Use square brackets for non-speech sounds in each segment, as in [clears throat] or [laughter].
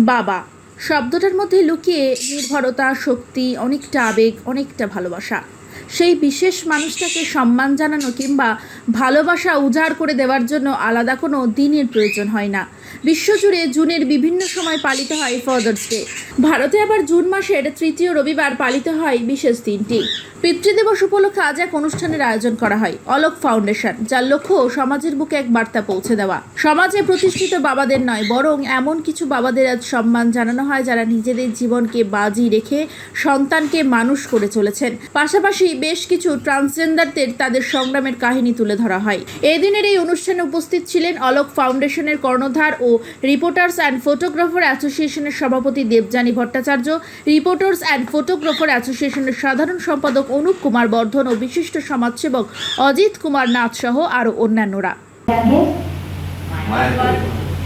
বাবা। শব্দটার মধ্যে লুকিয়ে নির্ভরতা, শক্তি, অনেকটা আবেগ, অনেকটা ভালোবাসা। সেই বিশেষ মানুষটাকে সম্মান জানানো কিংবা ভালোবাসা উজাড় করে দেওয়ার জন্য আলাদা কোনো দিনের প্রয়োজন হয় না। বিশ্বজুড়ে জুনের বিভিন্ন সময় পালিত হয় ফাদার্স ডে ভারতে আবার জুন মাসের তৃতীয় রবিবার পালিত হয় বিশেষ দিনটি। পিতৃদিবস উপলক্ষে আজ এক অনুষ্ঠানের আয়োজন করা হয়, অলোক ফাউন্ডেশন, যার লক্ষ্য সমাজের বুকে এক বার্তা পৌঁছে দেওয়া। সমাজে প্রতিষ্ঠিত বাবাদের নয়, বরং এমন কিছু বাবাদের আজ সম্মান জানানো হয়, যারা নিজেদের জীবনকে বাজি রেখে সন্তানকে মানুষ করে চলেছেন। পাশাপাশি বেশ কিছু ট্রান্সজেন্ডারদের তাদের সংগ্রামের কাহিনী তুলে ধরা হয়। এদিনের এই অনুষ্ঠানে উপস্থিত ছিলেন অলোক ফাউন্ডেশনের কর্ণধার ও রিপোর্টার্স অ্যান্ড ফটোগ্রাফার অ্যাসোসিয়েশনের সভাপতি Debjani Bhattacharya, reporters and photographer অ্যাসোসিয়েশনের সাধারণ সম্পাদক অনুপ কুমার বর্ধন ও বিশিষ্ট সমাজসেবক অজিত কুমার নাথ সহ আরও অন্যান্যরা।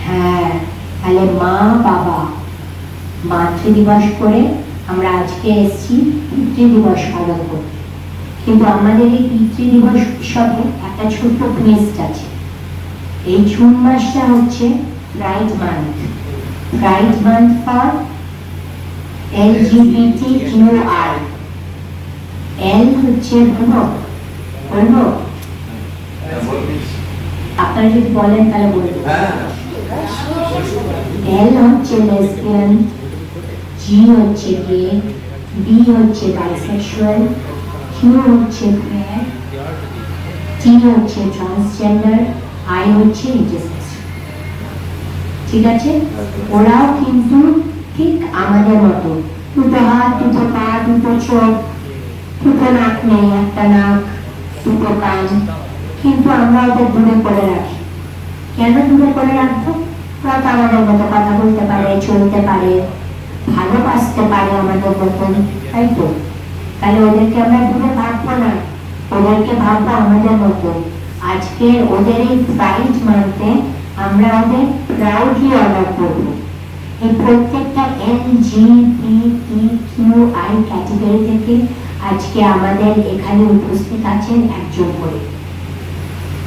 হ্যাঁ তাহলে মা, বাবা, মাতৃ করে আমরা আজকে এসেছি পিতৃ দিবস পালন করতে কিন্তু আমাদের এই পিতৃ দিবস উৎসবে একটা ছোট্ট টুইস্ট আছে এই জুন মাসটা হচ্ছে pride month for LGBT Q হচ্ছে বলব হ্যাঁ, আপনারা যদি বলেন তাহলে বলব হ্যাঁ। এল হচ্ছে লেসবিয়ান জি হচ্ছে গে বি হচ্ছে বাইসেক্সুয়াল কিউ হচ্ছে টি হচ্ছে ট্রান্সজেন্ডার আই হচ্ছে ইন্টারসেক্স ঠিক আছে? ওরাও কিন্তু ঠিক আমাদের মতো। দুটো হাত, দুটো পা, দুটো চোখ, দুটো নাক নেই, একটা নাক, দুটো কান। কিন্তু আমরা ওদের দূরে করে রাখি। কেন দূরে করে রাখব? ওরা তো আমাদের মতো কথা বলতে পারে, চলতে পারে, ভালোবাসতে পারে আমাদের মতন, তাই তো? তাহলে ওদেরকে আমরা দূরে ভাববো না। ওদেরকে ভাববো আমাদের মতো। আজকে ওদের এই প্রাইড মানতে আমরা ওদের প্রাউডলি অর্ডার করব। এই প্রত্যেকটা N G P T Q I category থেকে আজকে আমাদের এখানে উপস্থিত আছেন একজন করে।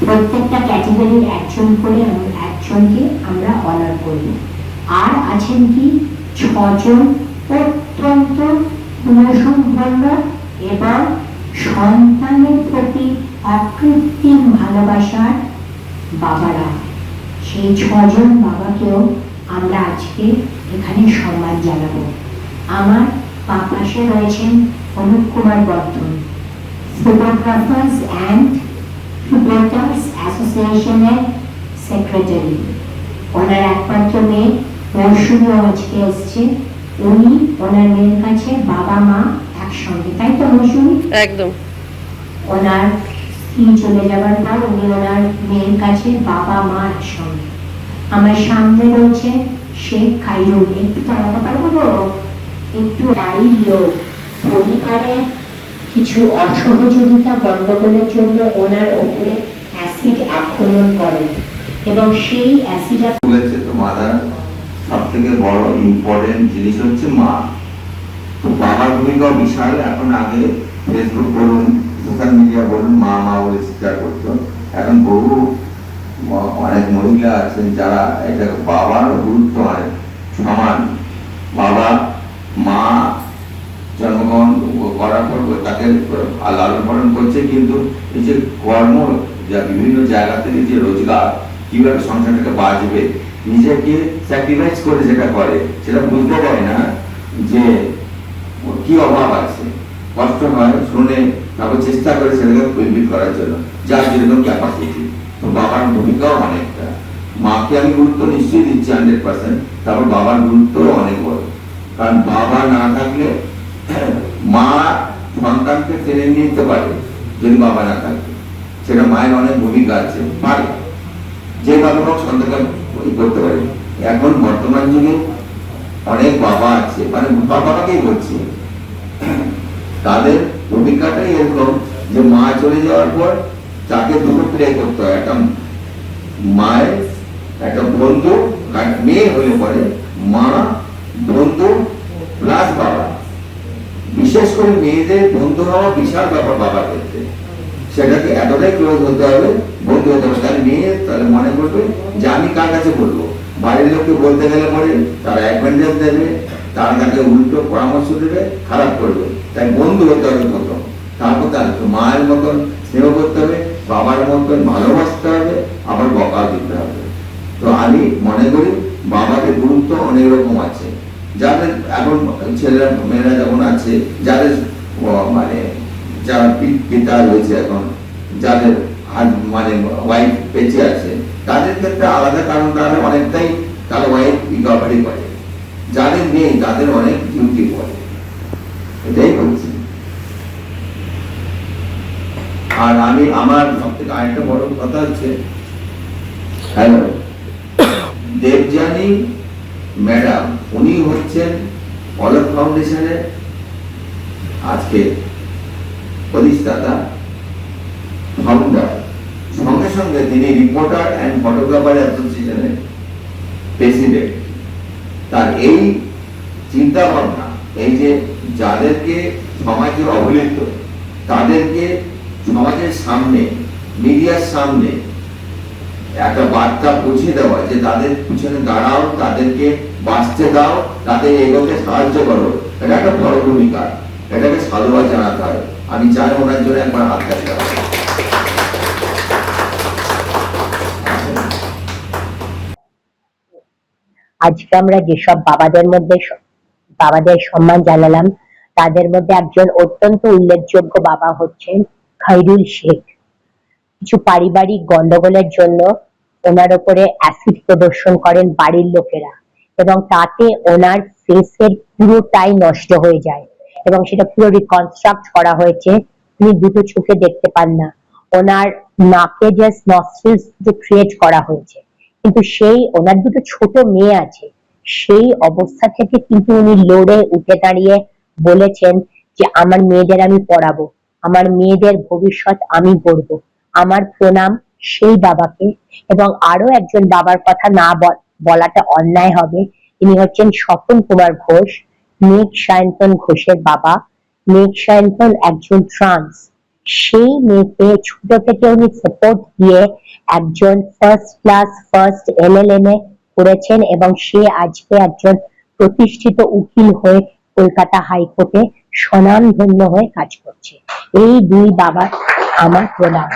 প্রত্যেকটা ক্যাটাগরির একজন করে একজনকে আমরা অনার করি আর আছেন কি? ছজন অত্যন্ত গুণসম্পন্ন এবং সন্তানের প্রতি অকৃত্রিম ভালোবাসার বাবারা। সেই ছজন বাবাকেও আমরা আজকে এখানে সম্মান জানাব। আমার বা পাশে রয়েছেন Anup Kumar Bardhan photographers and reporters অ্যাসোসিয়েশনের সেক্রেটারি। ওনার একমাত্র মেয়ে মৌসুমিও আজকে এসছে। উনি ওনার মেয়ের কাছে বাবা মা একসঙ্গে। তাই তো মৌসুমি? একদম। ওনার স্ত্রী চলে যাবার পর উনি ওনার মেয়ের কাছে বাবা মা একসঙ্গে। আমার সামনে রয়েছে শেখ খাইরুল একটু দাঁড়াতে পারব গো? একটু পরিবারে কিছু অসহযোগিতা গন্ডগোলের জন্য ওনার ওপরে অ্যাসিড আক্রমণ করে এবং সেই অ্যাসিড বলেছে তো মাদার সব থেকে বড় ইম্পর্টেন্ট জিনিস হচ্ছে মা। তো বাবার ভূমিকা বিশাল। এখন আগে ফেসবুক বলুন সোশ্যাল মিডিয়া বলুন মা মা বলে চিৎকার করতো। এখন বহু অনেক মহিলা আছেন যারা এটা বাবার গুরুত্ব অনেক সমান বাবা, মা জন্মগ্রহণ করার পর তাকে লালন পালন করছে, কিন্তু এই যে কর্ম, যা বিভিন্ন জায়গা থেকে যে রোজগার, কীভাবে সংসারটাকে বাঁচবে, নিজেকে স্যাক্রিফাইস করে যেটা করে, সেটা বুঝতে পারে না যে কি অভাব আছে। কষ্ট হয়, শুনে তারপর চেষ্টা করে সেটাকে করার জন্য। যার যেরকম ক্যাপাসিটি তো বাবার ভূমিকাও অনেকটা। মাকে আমি গুরুত্ব নিশ্চয়ই দিচ্ছি হান্ড্রেড পার্সেন্ট তারপর বাবার গুরুত্ব অনেক বড়। কারণ বাবা না থাকলে [clears throat] মা সন্তানকে টেনে নিতে পারে, যদি বাবা না থাকে। সেটা মায়ের অনেক ভূমিকা আছে, পারে। যেভাবে হোক সন্তানকে করতে পারে। এখন বর্তমান যুগে অনেক বাবা আছে মানে বাবাকেই বলছি [clears throat] তাদের ভূমিকাটাই এরকম যে মা চলে যাওয়ার পর তাকে দুটো প্লে করতে হয়, একটা মায়ের, একটা বন্ধু মেয়ে হলে পরে মা, বন্ধু প্লাস বাবা। বিশেষ করে মেয়েদের বন্ধু হওয়া বিশাল ব্যাপার বাবার ক্ষেত্রে। সেটাকে এতটাই ক্লোজ হতে হবে, বন্ধু হতে হবে। তাহলে মেয়ে, তাহলে মনে করবে যে আমি কার কাছে বলব? বাড়ির লোককে বলতে গেলে পরে তারা অ্যাডভান্টেজ দেবে, তারা তাকে উল্টো পরামর্শ দেবে, খারাপ করবে। তাই বন্ধু হতে হবে প্রথম। তারপর তার মায়ের মতন স্নেহ করতে হবে বাবার মতন ভালোবাসতে হবে, আবার বকা দিতে হবে। তো আমি মনে করি বাবাকে গুরুত্ব অনেক রকম আছে। যাদের এখন ছেলেরা, মেয়েরা যেমন আছে, যাদের মানে যারা পিতা রয়েছে এখন, যাদের মানে ওয়াইফ বেঁচে আছে, তাদের ক্ষেত্রে আলাদা কারণ তারা অনেকটাই তারা ওয়াইফ রিকভারি করে। যাদের নেই, তাদের অনেক ডিউটি পড়ে এটাই বলছি। আর আমি আমার সব থেকে আরেকটা বড় কথা হচ্ছে, হ্যালো, দেবযানী ম্যাডাম, উনি হচ্ছেন অলোক ফাউন্ডেশনের আজকে প্রতিষ্ঠাতা ফাউন্ডার সঙ্গে সঙ্গে তিনি রিপোর্টার অ্যান্ড ফটোগ্রাফার অ্যাসোসিয়েশনের প্রেসিডেন্ট তার এই চিন্তা ভাবনা এই যে যাদেরকে সমাজে অবহেলিত, তাদেরকে সমাজের সামনে, মিডিয়ার সামনে একটা বার্তা পৌঁছে দেওয়া যে তাদের পিছনে দাঁড়াও, তাদেরকে বাঁচতে দাও, তাদের এগোতে সাহায্য করো। এটা একটা বড় ভূমিকা। এটাকে সাধুবাদ জানাতে হয়। আমি চাই ওনার জন্য একবার হাত কাটতে হবে আজকে আমরা যেসব বাবাদের মধ্যে বাবাদের সম্মান জানালাম, তাদের মধ্যে একজন অত্যন্ত উল্লেখযোগ্য বাবা হচ্ছেন খাইরুল শেখ। কিছু পারিবারিক গন্ডগোলের জন্য ওনার উপরে অ্যাসিড প্রদর্শন করেন বাড়ির লোকেরা এবং তাতে ওনার ফেসের পুরোটাই নষ্ট হয়ে যায় এবং সেটা পুরো রিকনস্ট্রাক্ট করা হয়েছে। তিনি দুটো চোখে দেখতে পান না। ওনার নাকে জাস্ট নস্ট্রিলস ক্রিয়েট করা হয়েছে। কিন্তু সেই ওনার দুটো ছোট মেয়ে আছে, সেই অবস্থা থেকে কিন্তু উনি লড়ে উঠে দাঁড়িয়ে বলেছেন যে, আমার মেয়েদের আমি পড়াবো। আমার মেয়েদের ভবিষ্যৎ আমি গড়বো। আমার প্রণাম সেই বাবাকে এবং আরও একজন বাবার কথা না বলাটা অন্যায় হবে। তিনি হচ্ছেন স্বপন কুমার ঘোষ, মেঘ সায়ন্তন ঘোষের বাবা। মেঘ সায়ন্তন একজন ট্রান্স সেই মেয়েকে ছোট থেকে উনি সাপোর্ট দিয়ে একজন ফার্স্ট ক্লাস ফার্স্ট এলএলএম এ করেছেন এবং সে আজকে একজন প্রতিষ্ঠিত উকিল হয়ে কলকাতা হাইকোর্টে স্বনামধন্য হয়ে কাজ করছে। এই দুই বাবার আমার প্রণাম।